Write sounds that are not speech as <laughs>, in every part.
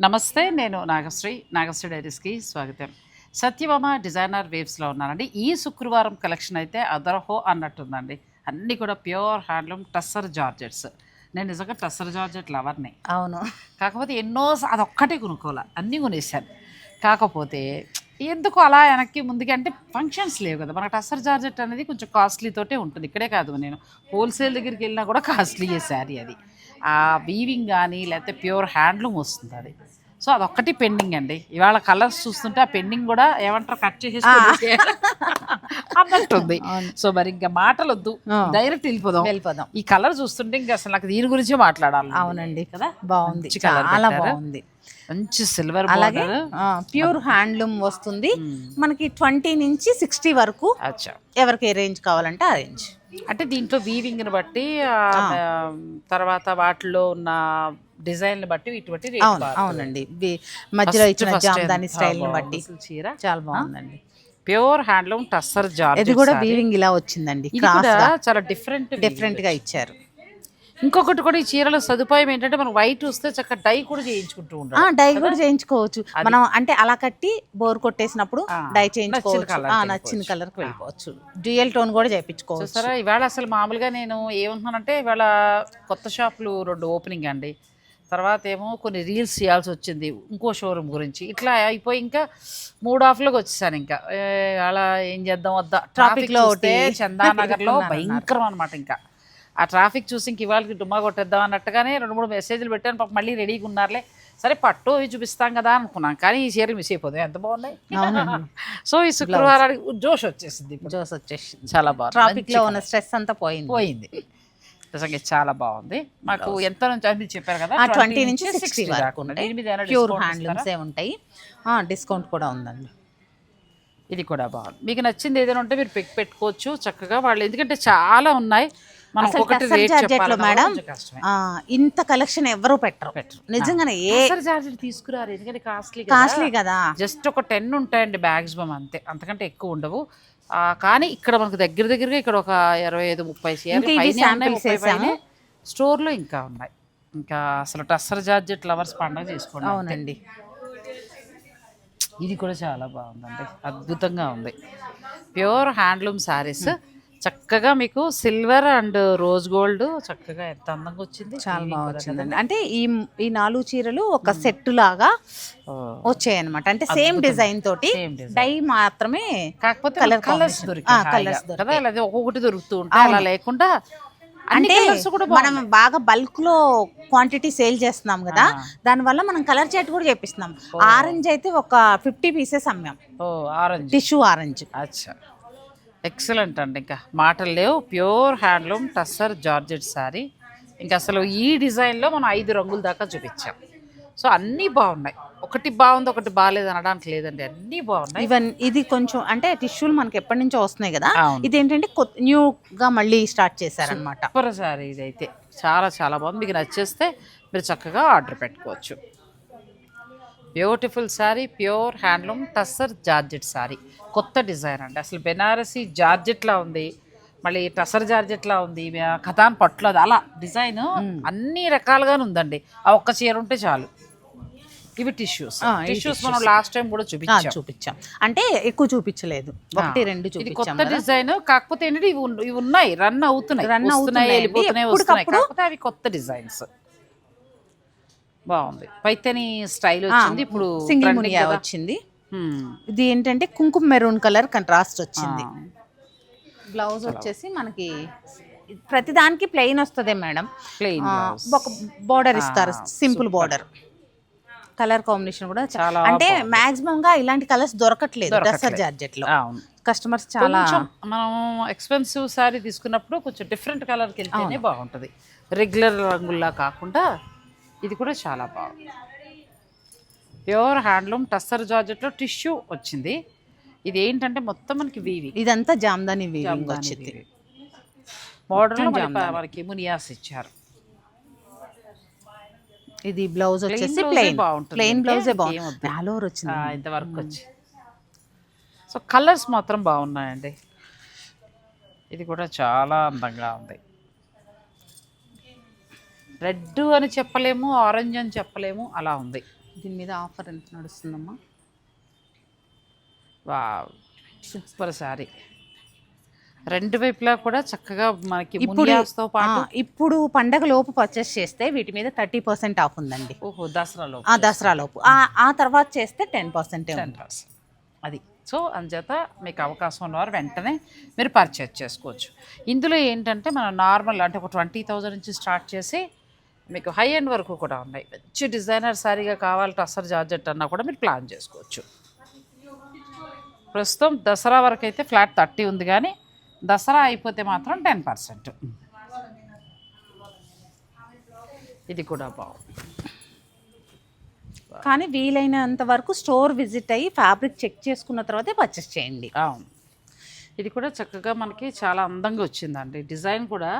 నమస్తే నేను నాగశ్రీ. నాగశ్రీ డైరీస్కి స్వాగతం. సత్యభామ డిజైనర్ వేవ్స్లో ఉన్నానండి. ఈ శుక్రవారం కలెక్షన్ అయితే అదరహో అన్నట్టుందండి. అన్నీ కూడా ప్యూర్ హ్యాండ్లూమ్ టస్సర్ జార్జెట్స్. నేను నిజంగా టస్సర్ జార్జెట్ లవర్ని. అవును. కాకపోతే ఎన్నో అదొక్కటే కొనుక్కోవాలి. అన్నీ కొనేసాను. కాకపోతే ఎందుకు అలా వెనక్కి ముందుకి? అంటే ఫంక్షన్స్ లేవు కదా. మనకు టస్సర్ జార్జెట్ అనేది కొంచెం కాస్ట్లీ తోటే ఉంటుంది. ఇక్కడే కాదు నేను. హోల్సేల్ దగ్గరికి వెళ్ళినా కూడా కాస్ట్లీయే శారీ అది. వీవింగ్ కానీ లేకపోతే ప్యూర్ హ్యాండ్లూమ్ వస్తుంది అది. సో అదొక్కటి పెండింగ్ అండి. ఇవాళ కలర్స్ చూస్తుంటే ఆ పెండింగ్ కూడా ఏమంటారు? కట్ చేసేసి అన్నట్టుంది. సో మరి ఇంకా మాటలు వద్దు. డైరెక్ట్ వెళ్ళిపోదాం. వెళ్ళిపోదాం. ఈ కలర్ చూస్తుంటే ఇంకా అసలు నాకు దీని గురించి మాట్లాడాలి. అవునండి. కదా? బాగుంది. చాలా. బాగుంది. మంచి సిల్వర్ అలాగే ప్యూర్ హ్యాండ్లూమ్ వస్తుంది. మనకి ట్వంటీ నుంచి సిక్స్టీ వరకు ఎవరికి ఏ రేంజ్ కావాలంటే ఆ రేంజ్ అంటే దీంట్లో వీవింగ్ని బట్టి తర్వాత వాటిలో ఉన్న డిజైన్ బట్టి వీటి బట్టి rate అవును మారుతుంది. అవునండి. మధ్యలో ఇచ్చిన జామ్దాని స్టైల్ బట్టి చీర? చాలా బాగుందండి. ప్యూర్ హ్యాండ్లూమ్ టస్సర్ జార్జ్ ఇది కూడా వీవింగ్ ఇలా వచ్చిందండి చాలా డిఫరెంట్ డిఫరెంట్గా ఇచ్చారు. ఇంకొకటి కూడా ఈ చీరలో సదుపాయం ఏంటంటే మనం వైట్ వస్తే చక్క డై కూడా చేయించుకుంటూ ఉంటాం డై కూడా చేయించుకోవచ్చు. మనం అంటే అలా కట్టి బోర్ కొట్టేసినప్పుడు డై చేయించుకోవచ్చు. నచ్చిన కలర్కి వెళ్ళిపోవచ్చు. డ్యూయల్ టోన్ కూడా చేయించుకోవచ్చు. చూసారా? ఇవాళ అసలు మామూలుగా నేను ఏమంటున్నానంటే ఇవాళ కొత్త షాపులు రెండు ఓపెనింగ్ అండి. తర్వాత ఏమో కొన్ని రీల్స్ చేయాల్సి వచ్చింది ఇంకో షోరూమ్ గురించి. ఇట్లా అయిపోయి ఇంకా మూడు ఆఫ్లోకి వచ్చేసాను ఇంకా. అలా ఏం చేద్దాం వద్దా? ట్రాఫిక్లో లో ఒకటి చందానగర్లో. <laughs> భయంకరం అనమాట ఇంకా. ఆ ట్రాఫిక్ చూసి ఇంక ఇవాళకి డుమ్మా కొట్టేద్దాం అన్నట్టుగానే రెండు మూడు మెసేజ్లు పెట్టాను. పాపం మళ్ళీ రెడీగా ఉన్నారులే. సరే పట్టు అవి చూపిస్తాం కదా అనుకున్నాను. కానీ ఈ చీరలు మిస్ అయిపోతాయి. ఎంత బాగున్నాయి. <laughs> సో ఈ శుక్రవారానికి జోష్ వచ్చేసింది ఇప్పుడు. జోస్ వచ్చేసి చాలా బాగుంది. ట్రాఫిక్ మంచి లో ఉన్న స్ట్రెస్ అంతా పోయింది. పోయింది. నిజంగా చాలా బాగుంది. మాకు ఎంత నుంచి అని మీరు చెప్పారు కదా ట్వంటీ నుంచి సిక్స్టీ వరకు ప్యూర్ హ్యాండ్లూమ్స్ ఉంటాయి. డిస్కౌంట్ కూడా ఉందండి. ఇది కూడా బాగుంది. మీకు నచ్చింది ఏదైనా ఉంటే మీరు పిక్ పెట్టుకోవచ్చు చక్కగా. వాళ్ళు ఎందుకంటే చాలా ఉన్నాయి. మనం ఒకటి రేట్ చెప్పాలి మేడం ఇంత కలెక్షన్ ఎవరు పెట్టరు. పెట్టరు. నిజంగానే ఏ జార్జెట్ తీసుకురారు ఎందుకంటే కాస్ట్లీ కాస్ట్లీ కదా. జస్ట్ ఒక టెన్ ఉంటాయండి మ్యాక్సిమం అంతే. అంతకంటే ఎక్కువ ఉండవు. ఆ, కానీ ఇక్కడ మనకు దగ్గర దగ్గరగా ఇక్కడ ఒక ఇరవై ఐదు ముప్పై. స్టోర్లో ఇంకా ఉన్నాయి. ఇంకా అసలు టస్సర్ జార్జెట్ లవర్స్ పండుగ చేసుకోండి. అవునండి. ఇది కూడా చాలా బాగుందండి. అద్భుతంగా ఉంది. Pure handloom saris. చక్కగా మీకు సిల్వర్ అండ్ రోజ్ గోల్డ్ చక్కగా ఎంత అందంగా వచ్చింది. చాలా బాగా వచ్చిందండి. అంటే ఈ ఈ నాలుగు చీరలు ఒక సెట్ లాగా. వచ్చాయి అనమాట అంటే సేమ్ డిజైన్ తోటి. డై మాత్రమే కాకపోతే Colour కలర్స్. దొరికాయి లేదా ఒక్కొక్కటి దొరుకుతూ ఉంటాయి. అలా. లేకుండా అంటే కలర్స్ మనం బాగా బల్క్లో క్వాంటిటీ సేల్ చేస్తున్నాం కదా. దానివల్ల మనం కలర్ చాట్ కూడా చేపిస్తున్నాం. ఆరెంజ్ అయితే ఒక ఫిఫ్టీ పీసెస్ అమ్మాం. ఆరెంజ్. Tissue orange. అచ్చా. ఎక్సలెంట్ అండి. ఇంకా మాటలు లేవు. Pure handloom tussar georgette sari ఇంకా అసలు ఈ డిజైన్లో మనం ఐదు రంగుల దాకా చూపించాం. సో అన్నీ బాగున్నాయి. ఒకటి బాగుంది ఒకటి బాగాలేదు అనడానికి లేదండి. అన్నీ బాగున్నాయి. ఈవెన్ ఇది కొంచెం అంటే టిష్యూలు మనకి ఎప్పటి నుంచో వస్తున్నాయి కదా? అవును. ఇదేంటంటే కొత్త న్యూ గా మళ్ళీ స్టార్ట్ చేశారనమాట సూపర్ శారీ ఇదైతే. చాలా చాలా బాగుంది. మీకు నచ్చేస్తే మీరు చక్కగా ఆర్డర్ పెట్టుకోవచ్చు. Beautiful sari pure handloom tussar georgette sari కొత్త డిజైన్ అండి. అసలు బెనారసి జార్జెట్లా ఉంది. మళ్ళీ టసర్ జార్జెట్లా ఉంది. కథాన్ పట్లు అలా డిజైన్ అన్ని రకాలుగానే ఉందండి. ఆ ఒక్క చీర ఉంటే చాలు. ఇవి టిష్యూస్ టిష్యూస్ మనం లాస్ట్ టైం కూడా చూపించాం. చూపించాం. అంటే ఎక్కువ చూపించలేదు. ఒకటి రెండు ఇది చూపించాం కొత్త డిజైన్. కాకపోతే ఏంటంటే ఇవి ఇవి ఉన్నాయి. రన్ అవుతున్నాయి. వస్తున్నాయి అవుతున్నాయండి. వెళ్ళిపోతున్నాయి వస్తున్నాయి. ఎప్పటికప్పుడు- కాకపోతే అవి కొత్త డిజైన్స్. బాగుంది. పైతని స్టైల్ వచ్చింది ఇప్పుడు సింగిల్ మునియా. వచ్చింది. ఇది ఏంటంటే కుంకుమ మెరూన్ కలర్ కంట్రాస్ట్ వచ్చింది. బ్లౌజ్ వచ్చేసి మనకి ప్రతి దానికి ప్లెయిన్ వస్తుంది మేడం. Blouse. ఒక బార్డర్ ఇస్తారు సింపుల్. బార్డర్ కలర్ కాంబినేషన్ కూడా చాలా అంటే. మాక్సిమం గా ఇలాంటి కలర్స్ దొరకట్లేదు జార్జెట్లో కస్టమర్స్ చాలా మనం ఎక్స్పెన్సివ్ సారీ తీసుకున్నప్పుడు కొంచెం డిఫరెంట్ కలర్కి వెళ్తేనే బాగుంటుంది. రెగ్యులర్ రంగుల్లా కాకుండా ఇది కూడా చాలా బాగుంది. ప్యూర్ హ్యాండ్లూమ్ టస్సర్ జార్జెట్లో టిష్యూ వచ్చింది. ఇది ఏంటంటే మొత్తం మనకి వీవి. ఇదంతా జామ్దాని వీవింగ్ వచ్చింది. మోడర్న్ జామ్దాని. మనకి మునియాస్ ఇచ్చారు. ఇది బ్లౌజ్ వచ్చేసి ప్లెయిన్ బాగుంటుంది. ప్లెయిన్ బ్లౌజే బాగుంది. వద్దు. ఆల్ ఓవర్ వచ్చింది ఇంతవరకు వచ్చి. సో కలర్స్ మాత్రం బాగున్నాయండి. ఇది కూడా చాలా అందంగా ఉంది. రెడ్ అని చెప్పలేము ఆరెంజ్ అని చెప్పలేము అలా ఉంది. దీని మీద ఆఫర్ ఎంత నడుస్తుందమ్మా? వా సూపర్ శారీ రెండు వైపులా కూడా చక్కగా మనకి ఇప్పుడు ఇప్పుడు పండగ లోపు పర్చేస్ చేస్తే వీటి మీద థర్టీ పర్సెంట్ ఆఫ్ ఉందండి. ఓహో దసరాలో ఆ దసరా లోపు. ఆ ఆ తర్వాత చేస్తే టెన్ పర్సెంట్ టెన్ పర్సెంట్ అది. సో అందుచేత మీకు అవకాశం ఉన్నవారు వెంటనే మీరు పర్చేజ్ చేసుకోవచ్చు. ఇందులో ఏంటంటే మనం నార్మల్ అంటే ఒక ట్వంటీ థౌజండ్ నుంచి స్టార్ట్ చేసి మీకు హై ఎండ్ వరకు కూడా ఉన్నాయి. మంచి డిజైనర్ సారీగా కావాలి టస్సర్ జార్జెట్ అన్నా కూడా మీరు ప్లాన్ చేసుకోవచ్చు. ప్రస్తుతం దసరా వరకు అయితే ఫ్లాట్ థర్టీ ఉంది కానీ దసరా అయిపోతే మాత్రం టెన్ పర్సెంట్ ఇది కూడా బాగుంది. కానీ వీలైనంత వరకు స్టోర్ విజిట్ అయ్యి ఫ్యాబ్రిక్ చెక్ చేసుకున్న తర్వాతే పర్చేస్ చేయండి. అవును. ఇది కూడా చక్కగా మనకి చాలా అందంగా వచ్చిందండి. డిజైన్ కూడా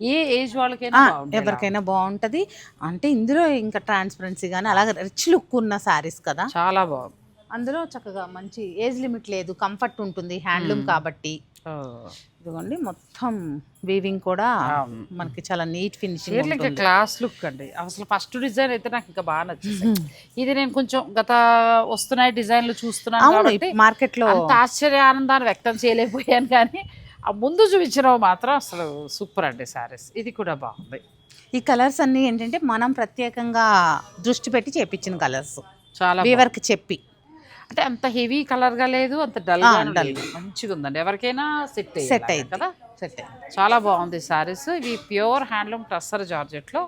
ఏ ఏజ్ వాళ్ళకైనా ఎవరికైనా బాగుంటది. అంటే ఇందులో ఇంకా ట్రాన్స్పరెన్సీ కానీ అలాగే రిచ్ లుక్ ఉన్న సారీస్ కదా. చాలా బాగుంది. అందులో చక్కగా మంచి ఏజ్ లిమిట్ లేదు కంఫర్ట్ ఉంటుంది హ్యాండ్లూమ్ కాబట్టి. ఇదిగోండి మొత్తం వీవింగ్ కూడా. మనకి చాలా నీట్ ఫినిషింగ్ ఇంకా క్లాస్ లుక్ అండి. అసలు ఫస్ట్ డిజైన్ అయితే నాకు ఇంకా బాగా నచ్చింది ఇది నేను కొంచెం గత వస్తున్నాయి డిజైన్లు చూస్తున్నాను మార్కెట్లో ఆశ్చర్య ఆనందాన్ని వ్యక్తం చేయలేకపోయాను కానీ ఆ ముందు చూపించినవి మాత్రం అసలు సూపర్ అండి సారీస్ ఇది కూడా బాగుంది. ఈ కలర్స్ అన్ని ఏంటంటే మనం ప్రత్యేకంగా దృష్టి పెట్టి చేపించిన కలర్స్. చాలా వీవర్కి చెప్పి. అంటే అంత హెవీ కలర్గా లేదు అంత డల్. మంచిగా ఉందండి. ఎవరికైనా సెట్ సెట్ అయింది కదా? సెట్ చాలా బాగుంది సారీస్ ఇవి ప్యూర్ హ్యాండ్లూమ్ టస్సర్ జార్జెట్లో.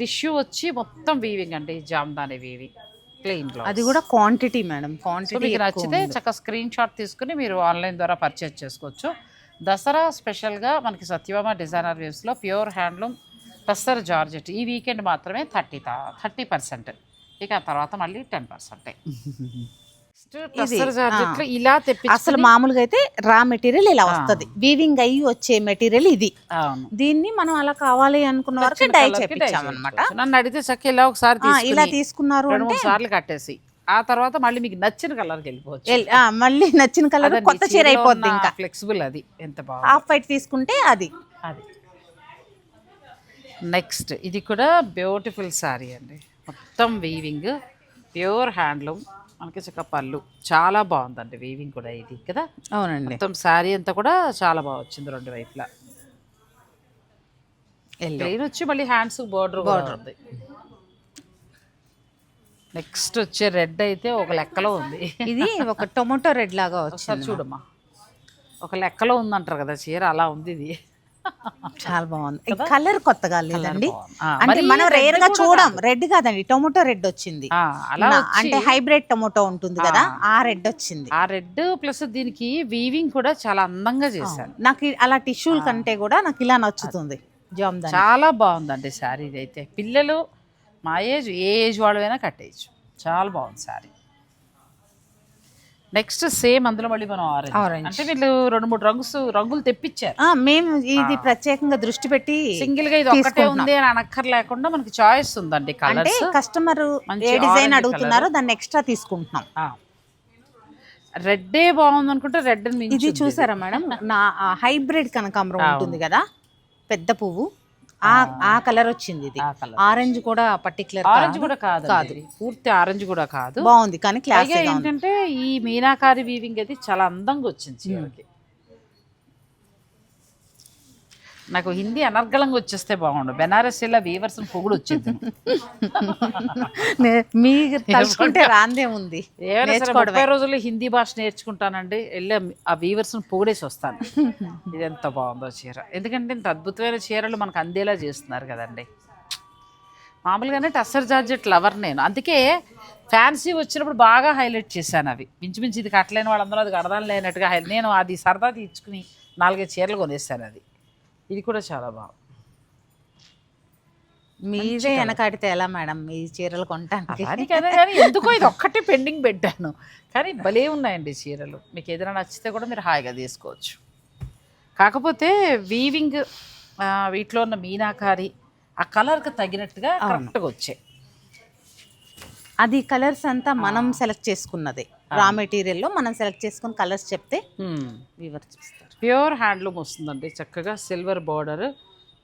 టిష్యూ వచ్చి మొత్తం వీవింగ్ అండి జామ్దాని వీవింగ్ బ్లౌజ్ అది కూడా క్వాంటిటీ మేడం క్వాంటిటీ నచ్చితే చక్కగా స్క్రీన్ షాట్ తీసుకుని మీరు ఆన్లైన్ ద్వారా పర్చేజ్ చేసుకోవచ్చు. దసరా స్పెషల్గా మనకి సత్యభామ డిజైనర్ వేవ్స్లో ప్యూర్ హ్యాండ్లూమ్ టస్సర్ జార్జెట్ ఈ వీకెండ్ మాత్రమే థర్టీ థర్టీ పర్సెంట్. ఇక ఆ తర్వాత మళ్ళీ టెన్ పర్సెంట్. <laughs> ఇలా అసలు మామూలుగా అయితే రా మెటీరియల్ ఇలా వస్తది. వీవింగ్ అయ్యి వచ్చే మెటీరియల్ ఇది. దీన్ని మనం అలా కావాలి అనుకున్న వరకు డై colour కి dye చేపించాం అనమాట చేసుకోవచ్చు. నన్ను అడిగితే చక్క ఇలా ఒకసారి ఇలా తీసుకుని తీసుకున్నారు సార్లు కట్టేసి. ఆ తర్వాత మళ్ళీ మీకు నచ్చిన కలర్కి వెళ్ళిపోవచ్చు. మళ్ళీ నచ్చిన కలర్ కొత్త చీర అయిపోద్ది ఇంకా. ఫ్లెక్సిబుల్ అది ఎంత బాగుంది. హాఫ్ వైట్ తీసుకుంటే అది. అది. నెక్స్ట్ ఇది కూడా బ్యూటిఫుల్ శారీ అండి. మొత్తం వీవింగ్ ప్యూర్ హ్యాండ్లూమ్ మనకి చక్క పళ్ళు చాలా బాగుందండి వీవింగ్ కూడా ఇది కదా? అవునండి. మొత్తం శారీ అంతా కూడా చాలా బాగా వచ్చింది రెండు వైపులా. ప్లెయిన్ వచ్చి మళ్ళీ హ్యాండ్స్ బోర్డర్ బోర్డర్ ఉంది. నెక్స్ట్ వచ్చే రెడ్ అయితే ఒక లెక్కలో ఉంది. ఇది ఒక టొమాటో రెడ్ లాగా వచ్చింది. చూడమ్మా. ఒక లెక్కలో ఉందంటారు కదా చీర అలా ఉంది ఇది. చాలా బాగుంది. కలర్ కొత్తగా లేదండి. అంటే మనం రేర్గా చూడం. రెడ్ కాదండి టొమాటో రెడ్ వచ్చింది. అంటే హైబ్రిడ్ టొమాటో ఉంటుంది కదా ఆ. రెడ్ వచ్చింది. ఆ రెడ్ ప్లస్ దీనికి వీవింగ్ కూడా చాలా అందంగా చేశారు. నాకు అలా టిష్యూల కంటే కూడా నాకు ఇలా నచ్చుతుంది. జామ్దాని చాలా బాగుందండి శారీ ఇది అయితే పిల్లలు మా ఏజ్ ఏ ఏజ్ వాళ్ళైనా కట్టేయచ్చు. చాలా బాగుంది శారీ. నెక్స్ట్ సేమ్ అందులో మళ్ళీ మనం ఆరెంజ్. అంటే వీళ్ళు రెండు మూడు రంగుస్ రంగులు తెప్పించారు మేము ఇది ప్రత్యేకంగా దృష్టి పెట్టి సింగిల్గా ఇది ఒక్కటే ఉంది అని అనక్కర్ లేకుండా మనకి చాయిస్ ఉందండి అంటే కస్టమర్ ఏ డిజైన్ అడుగుతున్నారో దాన్ని ఎక్స్ట్రా తీసుకుంటున్నాం. రెడ్డే బాగుంది అనుకుంటే రెడ్ ఇది చూసారా మేడం? నా హైబ్రిడ్ కనకాంబరం ఉంటుంది కదా? పెద్ద పువ్వు. ఆ ఆ. కలర్ వచ్చింది ఇది. ఆరెంజ్ కూడా పర్టికులర్ ఆరెంజ్ కూడా కాదు. కాదు పూర్తి ఆరెంజ్ కూడా కాదు. బాగుంది కానీ క్లాస్ ఏంటంటే ఈ మీనాకారి వీవింగ్ అది చాలా అందంగా వచ్చింది నాకు హిందీ అనర్గళంగా వచ్చేస్తే బాగుండు. బెనారస్ ఇలా వీవర్స్ పొగుడు వచ్చింది. మీకు తలుచుకుంటే రాందే ఉంది. ముప్పై రోజుల్లో హిందీ భాష నేర్చుకుంటానండి వెళ్ళి ఆ వీవర్స్ని పొగిడేసి వస్తాను. <laughs> ఇది ఎంత బాగుందో చీర. ఎందుకంటే ఇంత అద్భుతమైన చీరలు మనకు అందేలా చేస్తున్నారు కదండి. మామూలుగానే టస్సర్ జార్జెట్ లవర్ నేను. అందుకే ఫ్యాన్సీ వచ్చినప్పుడు బాగా హైలైట్ చేశాను అవి. మించుమించి ఇది కట్టలేని వాళ్ళందరూ అది కడదాని లేనట్టుగా నేను అది సరదా తీర్చుకుని నాలుగైదు చీరలు కొనేస్తాను అది. ఇది కూడా చాలా బాగుంది మీరే వెనకాడితే ఎలా మేడం ఈ చీరలు కానీ ఎందుకో ఇది ఒక్కటే పెండింగ్ పెట్టాను. కానీ భలే ఉన్నాయండి చీరలు. మీకు ఏదైనా నచ్చితే కూడా మీరు హాయిగా తీసుకోవచ్చు. కాకపోతే వీవింగ్ వీటిలో ఉన్న మీనాకారి ఆ కలర్కి తగినట్టుగా కరెక్ట్గా వచ్చాయి. అది కలర్స్ అంతా మనం సెలెక్ట్ చేసుకున్నది. రా మెటీరియల్లో మనం సెలెక్ట్ చేసుకున్న కలర్స్ చెప్తే వీవర్ చూస్తారు. ప్యూర్ హ్యాండ్లూమ్ వస్తుందండి. చక్కగా సిల్వర్ బార్డర్.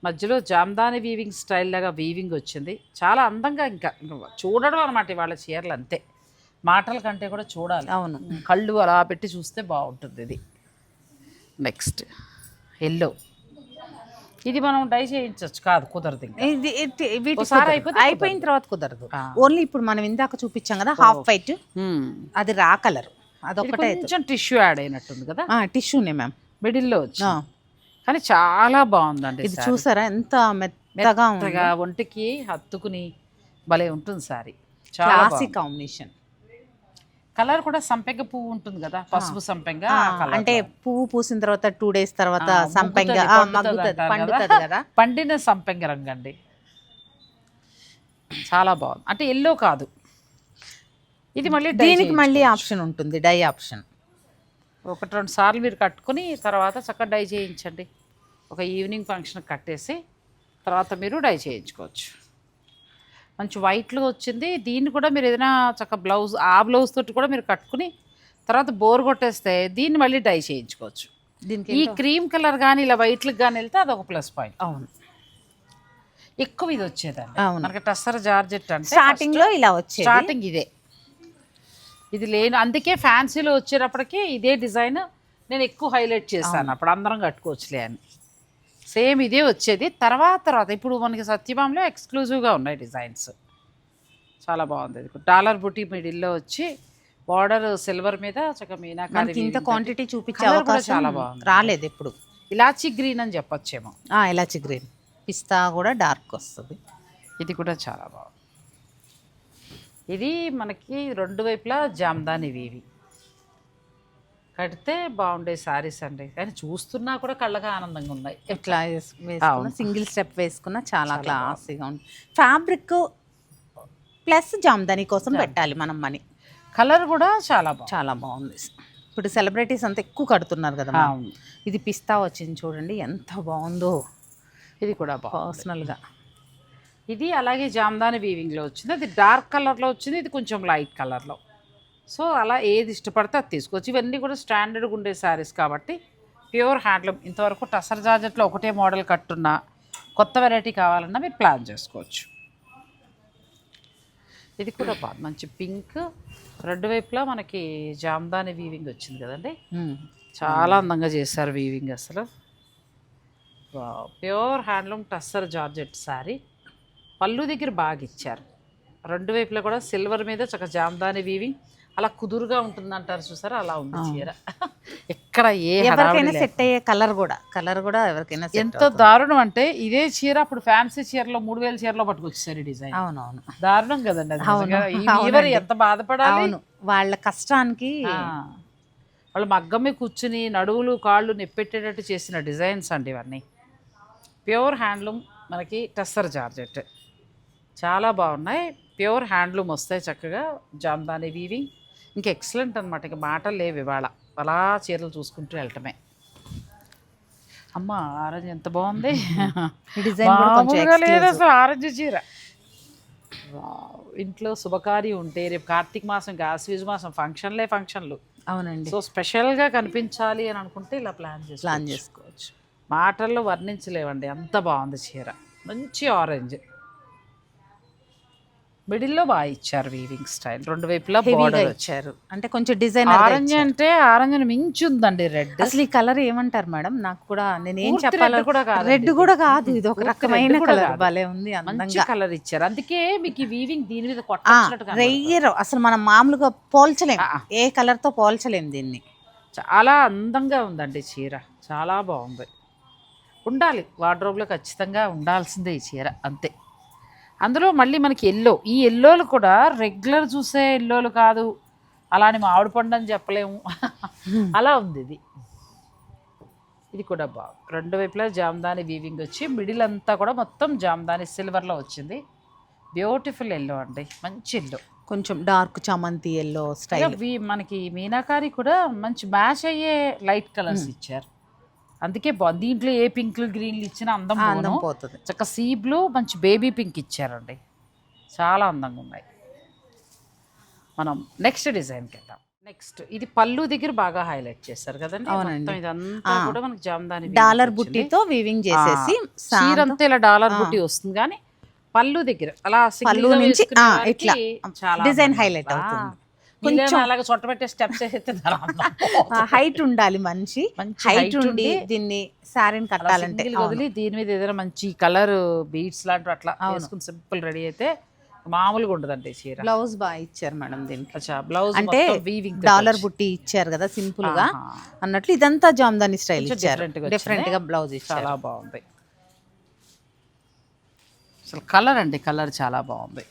మధ్యలో జామ్దాని వీవింగ్ స్టైల్ లాగా వీవింగ్ వచ్చింది. చాలా అందంగా ఇంకా చూడడం అనమాట వాళ్ళ చీరలు అంతే. మాటల కంటే కూడా చూడాలి. అవును. కళ్ళు అలా పెట్టి చూస్తే బాగుంటుంది ఇది. Next yellow. ఇది మనం డై చేయించవచ్చు కాదు కుదరదు ఇది అయిపోయిన తర్వాత కుదరదు. ఓన్లీ ఇప్పుడు మనం ఇందాక చూపించాం కదా హాఫ్ వైట్. అది రా కలర్. అదొకటే కొంచెం టిష్యూ యాడ్ అయినట్టుంది కదా? టిష్యూనే మ్యామ్. మిడిల్లో వచ్చి కానీ చాలా బాగుందండి ఇది. చూసారా? ఎంత మెత్తగా మెత్తగా ఒంటికి హత్తుకుని భలే ఉంటుంది సారీ చాలా క్లాసిక్ కాంబినేషన్ కలర్ కూడా సంపెంగ పువ్వు ఉంటుంది కదా? పసుపు సంపెంగ అంటే. పువ్వు పూసిన తర్వాత టూ డేస్ తర్వాత సంపెంగ పండుతది కదా? <laughs> పండిన సంపెంగ రంగు అండి చాలా బాగుంది. అంటే ఎల్లో కాదు. ఇది మళ్ళీ దీనికి మళ్ళీ. ఆప్షన్ ఉంటుంది డై ఆప్షన్ ఒకటి రెండు సార్లు మీరు కట్టుకుని తర్వాత చక్కగా డై చేయించండి. ఒక ఈవినింగ్ ఫంక్షన్ కట్టేసి తర్వాత మీరు డై చేయించుకోవచ్చు. మంచి వైట్లో వచ్చింది. దీన్ని కూడా మీరు ఏదైనా చక్క బ్లౌజ్ ఆ బ్లౌజ్ తోటి కూడా మీరు కట్టుకుని తర్వాత బోర్ కొట్టేస్తే దీన్ని మళ్ళీ డై చేయించుకోవచ్చు. దీనికి ఈ క్రీమ్ కలర్ కానీ ఇలా వైట్లకు కానీ వెళ్తే అదొక ప్లస్ పాయింట్. అవును. ఎక్కువ ఇది వచ్చేదండి. అవును. మనకి టస్సర్ జార్జెట్ అంటే స్టార్టింగ్లో ఇలా వచ్చేది. స్టార్టింగ్ ఇదే. ఇది లేను. అందుకే ఫ్యాన్సీలో వచ్చేటప్పటికి ఇదే డిజైన్ నేను ఎక్కువ హైలైట్ చేశాను. అప్పుడు అందరం కట్టుకోవచ్చులే అని. సేమ్ ఇదే వచ్చేది. తర్వాత తర్వాత ఇప్పుడు మనకి సత్యభామలో ఎక్స్క్లూజివ్గా ఉన్నాయి డిజైన్స్. చాలా బాగుంది ఇది డాలర్ బుటీ మిడిల్లో వచ్చి బార్డర్ సిల్వర్ మీద చక్కగా మీనాకారి మనకి ఇంత. క్వాంటిటీ చూపించే అవకాశం చాలా బాగుంది. రాలేదు ఎప్పుడు. ఇలాచీ గ్రీన్ అని చెప్పొచ్చేమో. ఇలాచి గ్రీన్. పిస్తా కూడా డార్క్ వస్తుంది. ఇది కూడా చాలా బాగుంది. ఇది మనకి రెండు వైపులా జామ్దాని వీవి కడితే బాగుండే శారీస్ అండి. కానీ చూస్తున్నా కూడా కళ్ళగా ఆనందంగా ఉన్నాయి. ఇట్లా వేస్- వేసుకున్న. సింగిల్ స్టెప్ వేసుకున్న చాలా క్లాసీగా ఉంది. ఫ్యాబ్రిక్ ప్లస్ జామ్దాని కోసం పెట్టాలి మనం మనీ. కలర్ కూడా చాలా చాలా బాగుంది. ఇప్పుడు సెలబ్రిటీస్ అంతా ఎక్కువ కడుతున్నారు కదా. ఇది పిస్తా వచ్చింది చూడండి ఎంత బాగుందో. ఇది కూడా పర్సనల్గా ఇది అలాగే జామ్దాని వీవింగ్లో వచ్చింది. అది డార్క్ కలర్లో వచ్చింది. ఇది కొంచెం లైట్ కలర్లో సో అలా ఏది ఇష్టపడితే అది తీసుకోవచ్చు. ఇవన్నీ కూడా స్టాండర్డ్గా ఉండే శారీస్ కాబట్టి ప్యూర్ హ్యాండ్లూమ్ ఇంతవరకు టసర్ జార్జెట్లో ఒకటే మోడల్ కట్టున్నా కొత్త వెరైటీ కావాలన్నా మీరు ప్లాన్ చేసుకోవచ్చు. ఇది కూడా బాగుంది మంచి పింక్ రెండు వైపులా మనకి జామ్దాని వీవింగ్ వచ్చింది కదండి. చాలా అందంగా చేశారు వీవింగ్ అసలు. Pure handloom tussar georgette sari పళ్ళు దగ్గర బాగా ఇచ్చారు. రెండు వైపులా కూడా సిల్వర్ మీద చక్క జామ్దాని వీవింగ్ అలా కుదురుగా ఉంటుంది అంటారు చూసారా? అలా ఉంది చీర. ఎక్కడ ఏ ఎవరికైనా. సెట్ అయ్యే కలర్ కూడా కలర్ కూడా ఎవరికైనా ఎంత. దారుణం అంటే ఇదే చీర అప్పుడు ఫ్యాన్సీ చీరలో మూడు వేల చీరలో పట్టుకొచ్చేసారు డిజైన్. అవునవును. దారుణం కదండి. వీవర్ ఎంత బాధపడాలి? అవును. వాళ్ళ కష్టానికి. వాళ్ళు మగ్గమ్మి కూర్చుని నడువులు కాళ్ళు నెప్పెట్టేటట్టు చేసిన డిజైన్స్ అండి ఇవన్నీ. ప్యూర్ హ్యాండ్లూమ్ మనకి టస్సర్ జార్జెట్. చాలా బాగున్నాయి. ప్యూర్ హ్యాండ్లూమ్ వస్తాయి చక్కగా. జామ్దాని వీవింగ్. ఇంకా ఎక్సలెంట్ అనమాట ఇంకా మాటలు లేవు ఇవాళ. అలా చీరలు చూసుకుంటూ వెళ్ళటమే. అమ్మ ఆరెంజ్ ఎంత బాగుంది. డిజైన్ లేదు. అసలు ఆరెంజ్ చీర. ఇంట్లో శుభకార్యం ఉంటే రేపు కార్తీక మాసం ఆశ్వీజ మాసం ఫంక్షన్లే ఫంక్షన్లు. అవునండి. సో స్పెషల్గా కనిపించాలి అని అనుకుంటే ఇలా ప్లాన్ చేసి ప్లాన్ చేసుకోవచ్చు. మాటల్లో వర్ణించలేవండి. అంత బాగుంది చీర. మంచి ఆరెంజ్. మిడిల్లో బాగా ఇచ్చారు వీవింగ్ స్టైల్ రెండు వైపులా బార్డర్ ఇచ్చారు. అంటే కొంచెం డిజైన్ ఆరెంజ్ అంటే ఆరెంజ్ మించి ఉందండి రెడ్ అసలు ఈ కలర్ ఏమంటారు మేడం? నాకు కూడా నేను ఏం చెప్పాలి కూడా రెడ్. కూడా కాదు. ఇది ఒక రకమైన కలర్. భలే ఉంది మంచి అందంగా. కలర్ ఇచ్చారు. అందుకే మీకు వీవింగ్ దీని మీద కొట్టినట్టు రెయ్యర్ అసలు మనం మామూలుగా పోల్చలేం. ఏ కలర్తో పోల్చలేం దీన్ని. చాలా అందంగా ఉందండి చీర. చాలా బాగుంది. ఉండాలి. వార్డ్రోబ్లో ఖచ్చితంగా ఉండాల్సిందే ఈ చీర. అంతే. అందులో మళ్ళీ మనకి ఎల్లో. ఈ ఎల్లోలు కూడా రెగ్యులర్ చూసే ఎల్లోలు కాదు. అలాని మామిడి పండు అని చెప్పలేము. <laughs> అలా ఉంది ఇది. ఇది కూడా బాగుంది రెండు వైపులా జామ్దాని వీవింగ్ వచ్చి మిడిల్ అంతా కూడా మొత్తం జామ్దాని సిల్వర్లో వచ్చింది. బ్యూటిఫుల్ ఎల్లో అండి. మంచి ఎల్లో కొంచెం డార్క్ చామంతి ఎల్లో స్టైల్ మనకి మీనాకారి కూడా మంచి మ్యాచ్ అయ్యే లైట్ కలర్స్ ఇచ్చారు. అందుకే దీంట్లో ఏ పింక్లు గ్రీన్లు ఇచ్చినా అందం అందం. పోతుంది చక్క సీ బ్లూ మంచి బేబీ పింక్ ఇచ్చారండి చాలా అందంగా ఉన్నాయి మనం నెక్స్ట్ డిజైన్కి వెళ్దాం నెక్స్ట్ ఇది పళ్ళు దగ్గర బాగా హైలైట్ చేస్తారు కదండి అవునండి. ఇదంతా. కూడా మనకి జామ్దాని డాలర్ బుట్టితో వీవింగ్ చేసేసి చీర అంతా ఇలా డాలర్. బుట్టి వస్తుంది కానీ పళ్ళు దగ్గర అలా పళ్ళు నుంచి, ఇట్లా డిజైన్ ఉంటుంది. అవుతుంది. కొంచెం- అలాగే చొట్ట పెట్టే స్టెప్స్ హైట్ ఉండాలి మనిషి. మంచి హైట్ ఉండి దీన్ని శారీని కట్టాలంటే. వదిలి దీని మీద ఏదైనా మంచి కలర్ బీట్స్ లాంటివి అట్లా వేసుకుని సింపుల్ రెడీ అయితే మామూలుగా ఉండదండి చీర. బ్లౌజ్ బాగా ఇచ్చారు మేడం దీనికి. బ్లౌజ్ అంటే వీవింగ్ డాలర్ బుట్టి ఇచ్చారు కదా సింపుల్గా అన్నట్లు ఇదంతా జామ్దాని స్టైల్ ఇచ్చారు. డిఫరెంట్. గా బ్లౌజ్ ఇచ్చారు. చాలా బాగుంది. అసలు కలర్ అండి కలర్ చాలా బాగుంది.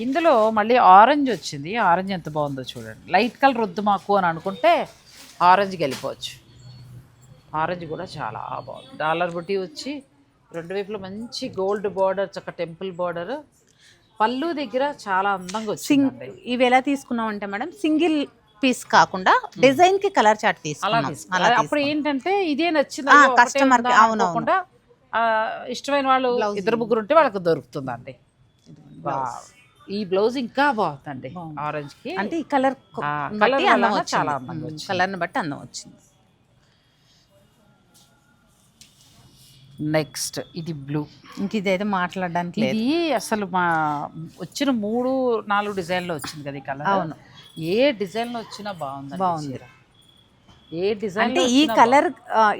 ఇందులో మళ్ళీ ఆరెంజ్ వచ్చింది. ఆరెంజ్ ఎంత బాగుందో చూడండి. లైట్ కలర్ వద్దు మాకు అని అనుకుంటే ఆరెంజ్కి వెళ్ళిపోవచ్చు ఆరెంజ్ కూడా చాలా బాగుంది. డాలర్ బుట్టి వచ్చి రెండు వైపులో మంచి గోల్డ్ బార్డర్ చక్క టెంపుల్ బార్డర్ పళ్ళు దగ్గర చాలా అందంగా వచ్చింది ఇవి ఎలా తీసుకున్నాం అంటే మేడం సింగిల్ పీస్ కాకుండా డిజైన్కి కలర్ చార్ట్ తీసుకున్నాం. అప్పుడు ఏంటంటే ఇదే నచ్చింది. ఆ, అయ్యో, ఒకటే customer కి, ఉందా అవునవును. అనుకోకుండా, ఆ, ఇష్టమైన వాళ్ళు ఇద్దరు ముగ్గురు ఉంటే వాళ్ళకి దొరుకుతుందండి. ఈ బ్లౌజ్ ఇంకా బాగుందండి బాగుంది. ఆరెంజ్కి అంటే ఈ కలర్ colour అందం చాలా అందంగా వచ్చింది. కలర్ని బట్టి అందం వచ్చింది నెక్స్ట్ ఇది బ్లూ ఇంక ఇదైతే మాట్లాడడానికి ఇది అసలు మా వచ్చిన మూడు నాలుగు డిజైన్లో వచ్చింది కదా ఈ కలర్ అవును. ఏ డిజైన్లో వచ్చినా బాగుంది బాగుంది. ఏ డిజైన్ అంటే ఈ కలర్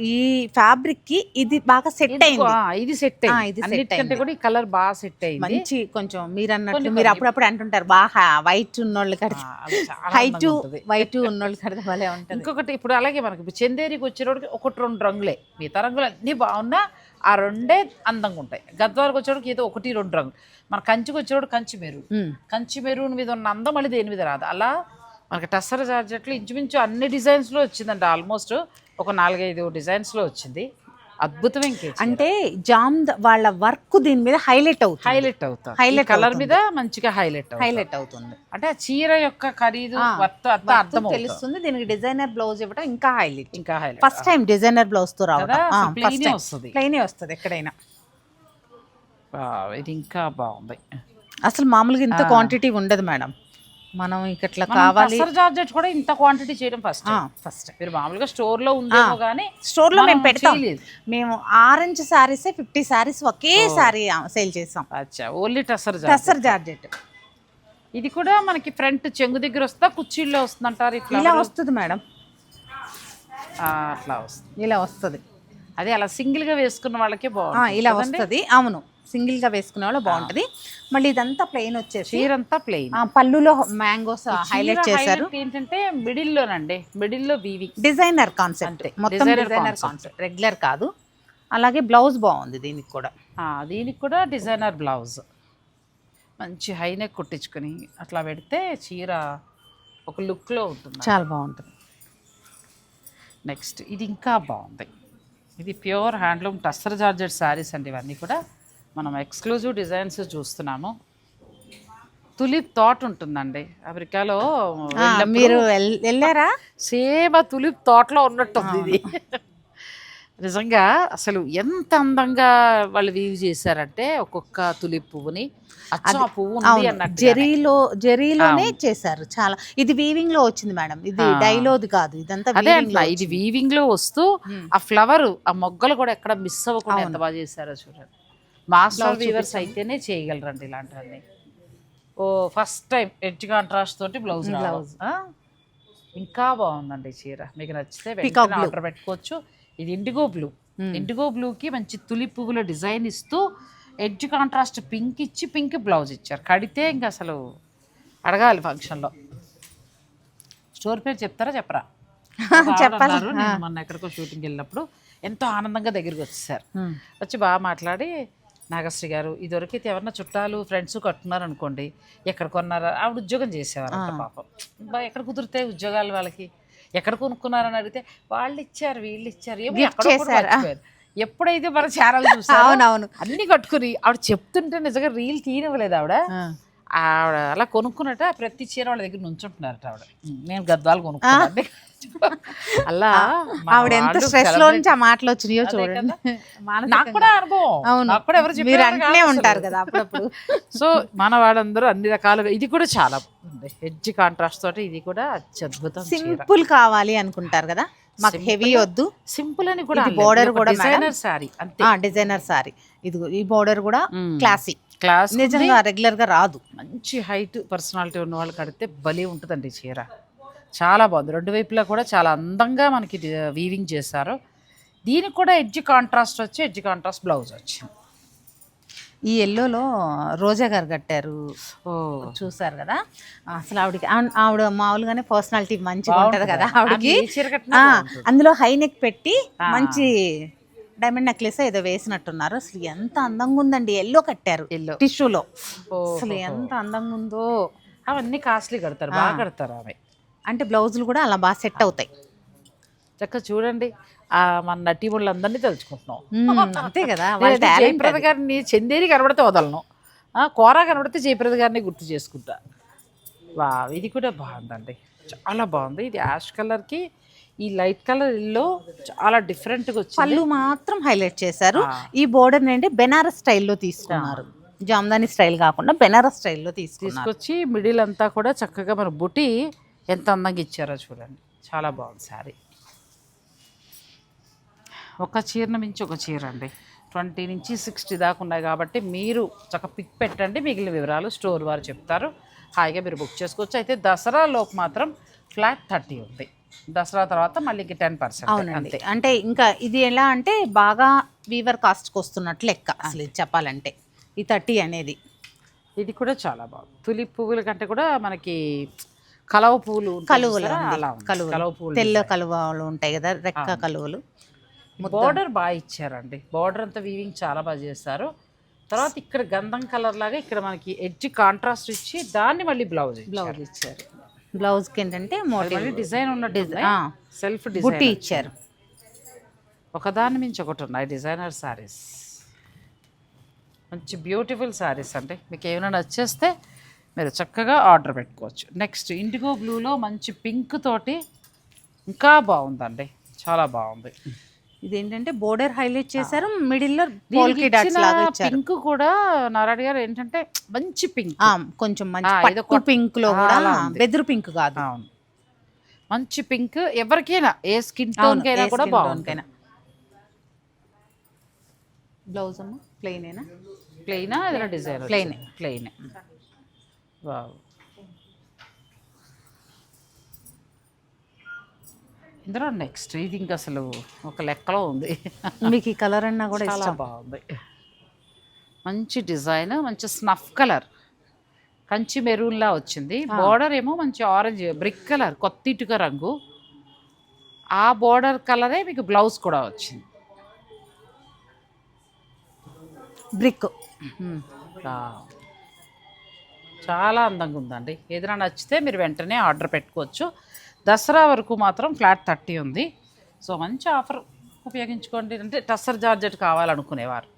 ఈ ఫ్యాబ్రిక్కి ఇది బాగా సెట్ అయింది. ఇది సెట్ అయింది. అన్నిటికంటే. కూడా ఈ కలర్ బాగా సెట్ అయింది. మంచి కొంచెం మీరు అన్నట్లు కొన్ని మీరు అప్పుడప్పుడు అంటుంటారు బాగా వైట్ ఉన్నోళ్ళు కడితే హైట్. వైట్ ఉన్నోళ్ళు కడితే భలే ఉంటుంది. ఇంకొకటి ఇప్పుడు అలాగే మనకి చందేరికి వచ్చేటోడికి ఒకటి రెండు రంగులే. మిగతా రంగులు అన్నీ బాగున్నా ఆ రెండే అందంగా ఉంటాయి. గద్వాలకు వచ్చేటోడికి ఏదో ఒకటి రెండు రంగులు. మన కంచికి వచ్చేటోడు కంచి మెరూన్. ఉమ్. కంచి మెరూన్ మీద ఉన్న అందం మళ్ళీ దేని మీద రాదు. అలా మనకి టస్సర్ జార్జెట్లు ఇంచుమించు అన్ని డిజైన్స్లో వచ్చిందండి. ఆల్మోస్ట్ ఒక నాలుగైదు డిజైన్స్లో వచ్చింది. అద్భుతం ఇంకే అంటే జామ్ వాళ్ళ వర్క్ దీని మీద హైలైట్ అవుతుంది. హైలైట్ అవుతుంది. Highlight colour. మీద మంచిగా హైలైట్ హైలైట్ అవుతుంది. అంటే ఆ చీర యొక్క ఖరీదు అర్థం తెలుస్తుంది. దీనికి డిజైనర్ బ్లౌజ్ ఇవ్వడం ఇంకా హైలైట్. ఇంకా హైలైట్. ఫస్ట్ టైం డిజైనర్ బ్లౌజ్తో రావడం ప్లెయిన్ వస్తుంది. ప్లెయిన్ వస్తుంది ఎక్కడైనా. ఇది ఇంకా బాగుంది. అసలు మామూలుగా ఇంత. క్వాంటిటీ ఉండదు మేడం. మనం ఇట్లా కావాలి. జార్జెట్ కూడా ఇంత క్వాంటిటీ చేయడం ఫస్ట్ ఫస్ట్ మీరు మామూలుగా స్టోర్లో ఉందేమో కానీ స్టోర్లో మేము పెడతాం. మేము ఆరెంజ్ సారీస్ ఫిఫ్టీ సారీస్ ఒకేసారి సేల్ చేస్తాం. అచ్చా only tussar georgette. Tussar georgette. ఇది కూడా మనకి ఫ్రంట్ చెంగు దగ్గర వస్తుందా కుర్చీల్లో వస్తుంది అంటారు ఇట్లా ఇలా వస్తుంది మేడం. అట్లా వస్తుంది. ఇలా వస్తుంది. అదే అలా సింగిల్గా వేసుకున్న వాళ్ళకే బాగుంటుంది ఇలా? వస్తుంది. అవును. సింగిల్గా వేసుకునే వాళ్ళు బాగుంటది. మళ్ళీ ఇదంతా ప్లెయిన్ వచ్చేసి చీర అంతా ప్లెయిన్ పళ్ళులో మ్యాంగోస్ హైలైట్ చేశారు. ఏంటంటే మిడిల్ లోనండి మిడిల్లో వీవింగ్ డిజైనర్ కాన్సెప్ట్. మొత్తం డిజైనర్. కాన్సెప్ట్ రెగ్యులర్ కాదు. అలాగే బ్లౌజ్ బాగుంది దీనికి కూడా. దీనికి కూడా డిజైనర్ బ్లౌజ్ మంచి హై నెక్ కుట్టించుకొని అట్లా పెడితే చీర ఒక లుక్లో ఉంటుంది చాలా బాగుంటుంది. నెక్స్ట్ ఇది ఇంకా బాగుంది. ఇది pure handloom tussar georgette saris అండి ఇవన్నీ కూడా. మనం ఎక్స్క్లూజివ్ డిజైన్స్ చూస్తున్నాము. తులిప్ తోట ఉంటుందండి. అమెరికాలో మీరు వెళ్ళారా? సేమ్ ఆ తులిప్ తోటలో ఉన్నట్టుంది ఇది. నిజంగా అసలు ఎంత అందంగా వాళ్ళు వీవ్ చేశారంటే ఒక్కొక్క తులిప్ పువ్వుని అచ్చం పువ్వు ఉంది అన్నట్టు జెరీలో జెరీలోనే చేశారు చాలా ఇది వీవింగ్లో వచ్చింది మేడం ఇది. డైలోది కాదు ఇదంతా అదే weaving అంటున్నా లో ఇది. వీవింగ్లో వస్తూ Hmm. ఆ ఫ్లవర్ ఆ మొగ్గలు కూడా ఎక్కడ మిస్ అవ్వకుండా. ఎంత బాగా చేశారో చూడండి మాస్టర్ వీవర్స్. అయితేనే చేయగలరండి ఇలాంటివన్నీ ఓ ఫస్ట్ టైం ఎడ్జ్ కాంట్రాస్ట్ తోటి బ్లౌజ్ Hmm, బ్లౌజ్ ఇంకా బాగుందండి చీర మీకు నచ్చితే. ఆర్డర్ పెట్టుకోవచ్చు ఇది ఇండిగో బ్లూ. ఇండిగో బ్లూకి మంచి తులి పువ్వుల డిజైన్ ఇస్తూ ఎడ్జ్ కాంట్రాస్ట్ పింక్ ఇచ్చి పింక్ బ్లౌజ్ ఇచ్చారు. కడితే ఇంకా అసలు అడగాలి ఫంక్షన్లో స్టోర్ పేరు చెప్తారా చెప్పరా? <laughs> చెప్పాలి. నేను మొన్న ఎక్కడికో షూటింగ్ వెళ్ళినప్పుడు ఎంతో ఆనందంగా దగ్గరికి వచ్చేసారు. Hmm. వచ్చి బాగా మాట్లాడి నాగశ్రీ గారు ఇది దొరికితే ఎవరన్నా చుట్టాలు ఫ్రెండ్స్ కట్టున్నారు అనుకోండి ఎక్కడ కొన్నారా? ఆవిడ ఉద్యోగం చేసేవారు పాపం. ఎక్కడ కుదిరితే ఉద్యోగాలు వాళ్ళకి. ఎక్కడ కొనుక్కున్నారని అడిగితే వాళ్ళు ఇచ్చారు వీళ్ళు ఇచ్చారు ఏమో ఎక్కడో. మర్చిపోయారు. ఎప్పుడైతే మన ఛానల్ చూసారో <laughs> అవునవును అన్ని కట్టుకుని ఆవిడ చెప్తుంటే నిజంగా రీల్ తీయనివ్వలేదు ఆవిడ. ఆవిడ అలా కొనుక్కున్నట్ట ప్రతి చీర వాళ్ళ దగ్గర నుంచుంటున్నారట ఆవిడ. నేను గద్వాలు కొనుక్కున్నాను. అలా ఆవిడ ఎంత స్ట్రెస్లో నుంచి ఆ మాటలు వచ్చినాయో చూడండి. నాకు కూడా అనుభవం. అవును. కూడా ఎవరు మీరు అంటూనే ఉంటారు కదా అప్పుడప్పుడు. సో మన వాళ్ళందరూ అన్ని రకాలుగా ఇది కూడా చాలా హెడ్జ్ కాంట్రాస్ట్ తోటి ఇది కూడా అత్యద్భుతం సింపుల్ కావాలి అనుకుంటారు కదా? మాకు హెవీ వద్దు. సింపుల్ అని కూడా border కూడా. డిజైనర్ సారీ అంతే. డిజైనర్ సారీ ఇది ఈ బోర్డర్ కూడా మ్మ్. క్లాసీ నిజంగా రెగ్యులర్గా రాదు. మంచి హైట్ పర్సనాలిటీ ఉన్న వాళ్ళు కడితే భలే ఉంటుందండి చీర. చాలా బాగుంది. రెండు వైపులా కూడా చాలా అందంగా మనకి వీవింగ్ చేశారు. దీనికి కూడా ఎడ్జ్ కాంట్రాస్ట్ వచ్చి ఎడ్జ్ కాంట్రాస్ట్ బ్లౌజ్ వచ్చింది. ఈ ఎల్లోలో రోజా గారు కట్టారు. ఓ. చూసారు కదా? అసలు ఆవిడకి ఆవిడ మామూలుగానే పర్సనాలిటీ మంచిగా ఉంటది కదా? ఆవిడకి. అందులో హై నెక్ పెట్టి. మంచి డైమండ్ నెక్లెస్ ఏదో వేసినట్టున్నారు. అసలు ఎంత అందంగా ఉందండి ఎల్లో కట్టారు. ఎల్లో. టిష్యూలో. అసలు ఎంత అందంగా ఉందో అవన్నీ కాస్ట్లీ కడతారు. బాగా కడతారు ఆమె అంటే బ్లౌజులు కూడా అలా బాగా సెట్ అవుతాయి. చక్కగా చూడండి. ఆ మన నటీముళ్ళందరినీ తలుచుకుంటున్నాం. మ్మ్, అంతే కదా. వాళ్ళ జయప్రద. గారిని చందేరి కనబడితే వదలను. ఆ, కోరా కనబడితే జయప్రద గారిని గుర్తు చేసుకుంటా. వా ఇది కూడా బాగుందండి. చాలా బాగుంది. ఇది యాష్ కలర్కి ఈ లైట్ కలర్ ఇల్లో చాలా డిఫరెంట్గా వచ్చింది. పళ్ళు మాత్రం హైలైట్ చేశారు. ఈ బోర్డర్ ఏంటి బెనారస్ స్టైల్లో తీసుకున్నారు. జామ్దాని స్టైల్ కాకుండా బెనారస్ స్టైల్లో తీసుకున్నారు. తీసుకొచ్చి మిడిల్ అంతా కూడా చక్కగా మన బుటి ఎంత అందంగా ఇచ్చారో చూడండి. చాలా బాగుంది శారీ. ఒక చీరను మించి ఒక చీర అండి. ట్వంటీ నుంచి సిక్స్టీ దాకా ఉన్నాయి కాబట్టి మీరు చక్క పిక్ పెట్టండి. మిగిలిన వివరాలు స్టోర్ వారు చెప్తారు. హాయిగా మీరు బుక్ చేసుకోవచ్చు. అయితే దసరా లోపు మాత్రం ఫ్లాట్ థర్టీ ఉంది. దసరా తర్వాత మళ్ళీ టెన్ పర్సెంట్ అవునండి. అంటే ఇంకా ఇది ఎలా అంటే బాగా వీవర్ కాస్ట్కి వస్తున్నట్లు లెక్క అసలు ఇది చెప్పాలంటే. ఈ థర్టీ అనేది. ఇది కూడా చాలా బాగుంది. తులిప్ పువ్వుల కంటే కూడా మనకి కలవ పువ్వులు. కలువలు కలవ పువ్వులు తెల్ల కలువలు ఉంటాయి కదా రెక్క కలువలు. బార్డర్ బాగా ఇచ్చారండి. బార్డర్ అంతా వీవింగ్ చాలా బాగా చేస్తారు. తర్వాత ఇక్కడ గంధం కలర్ లాగా ఇక్కడ మనకి ఎడ్జ్ కాంట్రాస్ట్ ఇచ్చి దాన్ని మళ్ళీ బ్లౌజ్ బ్లౌజ్ ఇచ్చారు. బ్లౌజ్కి ఏంటంటే మోటివ్ డిజైన్ ఉన్న డిజైన్ ఆ, సెల్ఫ్ బుట్టి డిజైన్ ఇచ్చారు. ఒకదాని మించి ఒకటి ఉన్నాయి డిజైనర్ సారీస్. మంచి బ్యూటిఫుల్ సారీస్ అండి. మీకు ఏమైనా నచ్చేస్తే మీరు చక్కగా ఆర్డర్ పెట్టుకోవచ్చు. నెక్స్ట్ ఇండిగో బ్లూలో మంచి పింక్ తోటి ఇంకా బాగుందండి. చాలా బాగుంది. ఇదేంటంటే బోర్డర్ హైలైట్ చేశారు మిడిల్లో దీనికి పోల్కి డాట్స్ ఇచ్చిన లాగా ఇచ్చారు. పింక్ కూడా నారాయణ గారు ఏంటంటే మంచి పింక్. కొంచెం మంచి పట్టు పింక్లో కూడా. బెదురు పింక్ కాదు. అవును. మంచి పింక్ ఎవరికైనా ఏ స్కిన్ టోన్ కైనా కూడా బాగుంటుంది. బ్లౌజ్ అమ్మ ప్లెయిన్ ఏనా? ప్లెయినా ఏదైనా డిజైన్ Plain. Plain wow. ఇందులో నెక్స్ట్ ఇది ఇంకా అసలు ఒక లెక్కలో ఉంది. మీకు ఈ కలర్ అన్నా కూడా చాలా ఇష్టం. బాగుంది. మంచి డిజైన్ మంచి స్నఫ్ కలర్ కంచి మెరూన్లా వచ్చింది. బోర్డర్ ఏమో మంచి ఆరెంజ్ బ్రిక్ కలర్ కొత్త ఇటుక రంగు. ఆ బోర్డర్ కలరే మీకు బ్లౌజ్ కూడా వచ్చింది. బ్రిక్. చాలా అందంగా ఉందండి. ఏదైనా నచ్చితే మీరు వెంటనే ఆర్డర్ పెట్టుకోవచ్చు. దసరా వరకు మాత్రం ఫ్లాట్ థర్టీ ఉంది. సో మంచి ఆఫర్ ఉపయోగించుకోండి. అంటే టస్సర్ జార్జెట్ కావాలనుకునేవారు.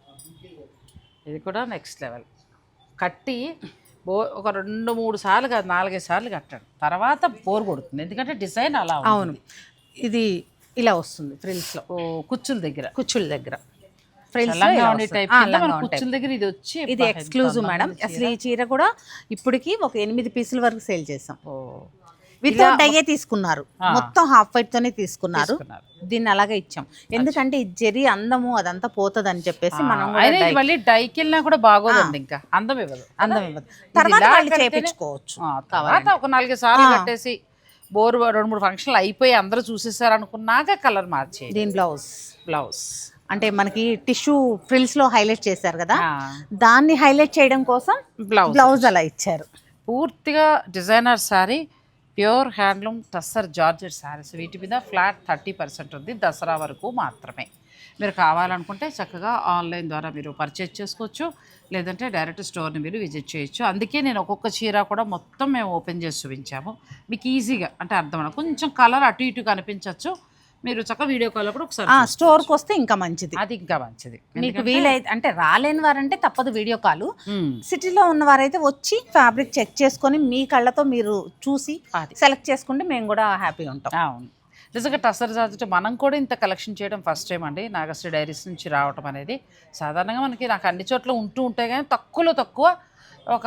ఇది కూడా నెక్స్ట్ లెవెల్. కట్టి బో ఒక రెండు మూడు సార్లు కాదు నాలుగైదు సార్లు కట్టండి. తర్వాత బోర్ కొడుతుంది. ఎందుకంటే డిజైన్ అలా అవును. ఇది ఇలా వస్తుంది ఫ్రిల్స్లో. ఓ కుచ్చుల దగ్గర. కుచ్చుల దగ్గర. కుచ్చుల దగ్గర ఇది వచ్చి ఇది ఎక్స్క్లూజివ్ మేడం. అసలు ఈ చీర కూడా ఇప్పటికి ఒక ఎనిమిది పీసుల వరకు సేల్ చేసాం. ఓ. వితౌట్ డయ్యే తీసుకున్నారు. మొత్తం హాఫ్ వైట్ తోనే తీసుకున్నారు. దీన్ని అలాగే ఇచ్చాం. ఎందుకంటే ఈ జెరీ అందము అదంతా పోతుంది అని చెప్పేసి మనం మళ్ళీ డైకి వెళ్ళినా కూడా బాగోదండి ఇంకా. అందం ఇవ్వదు. అందం ఇవ్వదు. తర్వాత వాళ్ళు తర్వాత ఒక నాలుగు సార్లు కట్టేసి బోర్ రెండు మూడు ఫంక్షన్లు అయిపోయి అందరూ చూసేసారు అనుకున్నాక కలర్ మార్చేది దీని బ్లౌజ్. బ్లౌజ్. అంటే మనకి టిష్యూ ఫ్రిల్స్లో హైలైట్ చేశారు కదా? దాన్ని హైలైట్ చేయడం కోసం బ్లౌజ్. బ్లౌజ్ అలా ఇచ్చారు. పూర్తిగా designer sari pure handloom tussar georgette saris వీటి మీద ఫ్లాట్ థర్టీ పర్సెంట్ ఉంది. దసరా వరకు మాత్రమే. మీరు కావాలనుకుంటే చక్కగా ఆన్లైన్ ద్వారా మీరు పర్చేజ్ చేసుకోవచ్చు. లేదంటే డైరెక్ట్ స్టోర్ని మీరు విజిట్ చేయొచ్చు. అందుకే నేను ఒక్కొక్క చీర కూడా మొత్తం మేము ఓపెన్ చేసి చూపించాము. మీకు ఈజీగా అంటే అర్థం కొంచెం కలర్ అటు ఇటు కనిపించవచ్చు మీరు చక్కగా వీడియో కాల్ కూడా ఒకసారి. స్టోర్కి వస్తే ఇంకా మంచిది. అది ఇంకా మంచిది. మీకు వీలైతే అంటే రాలేని వారంటే తప్పదు వీడియో కాల్ సిటీలో ఉన్న వారైతే వచ్చి ఫ్యాబ్రిక్ చెక్ చేసుకొని మీ కళ్ళతో మీరు చూసి సెలెక్ట్ చేసుకుంటే మేము కూడా హ్యాపీగా ఉంటాం. అవును. నిజంగా టసర్ జార్జెట్ మనం కూడా ఇంత కలెక్షన్ చేయడం ఫస్ట్ టైం అండి. నాగశ్రీ డైరీస్ నుంచి రావటం అనేది. సాధారణంగా మనకి నాకు అన్ని చోట్ల ఉంటూ ఉంటాయి కానీ తక్కువలో తక్కువ ఒక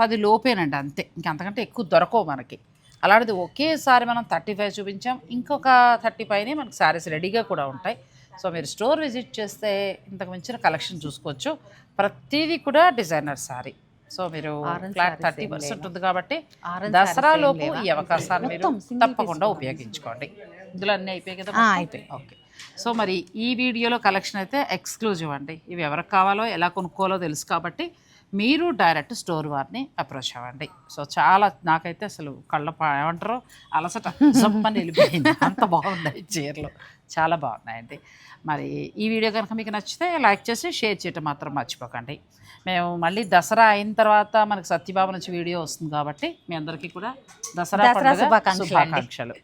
పది లోపేనండి అంతే. ఇంకంతకంటే ఎక్కువ దొరకవు మనకి. అలాంటిది ఒకేసారి మనం థర్టీ ఫైవ్ చూపించాం ఇంకొక థర్టీ పైనే మనకి శారీస్ రెడీగా కూడా ఉంటాయి సో మీరు స్టోర్ విజిట్ చేస్తే ఇంతకు మించిన కలెక్షన్ చూసుకోవచ్చు ప్రతిదీ కూడా డిజైనర్ శారీ సో మీరు ఫ్లాట్ థర్టీ పర్సెంట్? ఉంది కాబట్టి Orange దసరా sarees ఏం లోపు లేవా? ఈ అవకాశాన్ని మీరు తప్పకుండా ఉపయోగించుకోండి ఇందులో అన్నీ అయిపోయాయి కదా? అయిపోయాయి. ఓకే సో మరి ఈ వీడియోలో కలెక్షన్ అయితే ఎక్స్క్లూజివ్ అండి ఇవి ఎవరికి కావాలో ఎలా కొనుక్కోవాలో తెలుసు కాబట్టి మీరు డైరెక్ట్ స్టోర్ వారిని అప్రోచ్ అవ్వండి. సో చాలా నాకైతే అసలు కళ్ళ ఏమంటారు? అలసట జమ్మని వెళ్ళిపోయింది. అంత బాగున్నాయి చీరలు. చాలా బాగున్నాయండి. మరి ఈ వీడియో కనుక మీకు నచ్చితే లైక్ చేసి షేర్ చేయటం మాత్రం మర్చిపోకండి. మేము మళ్ళీ దసరా అయిన తర్వాత మనకి సత్యబాబు నుంచి వీడియో వస్తుంది కాబట్టి మీ అందరికీ కూడా దసరా. శుభాకాంక్షలు.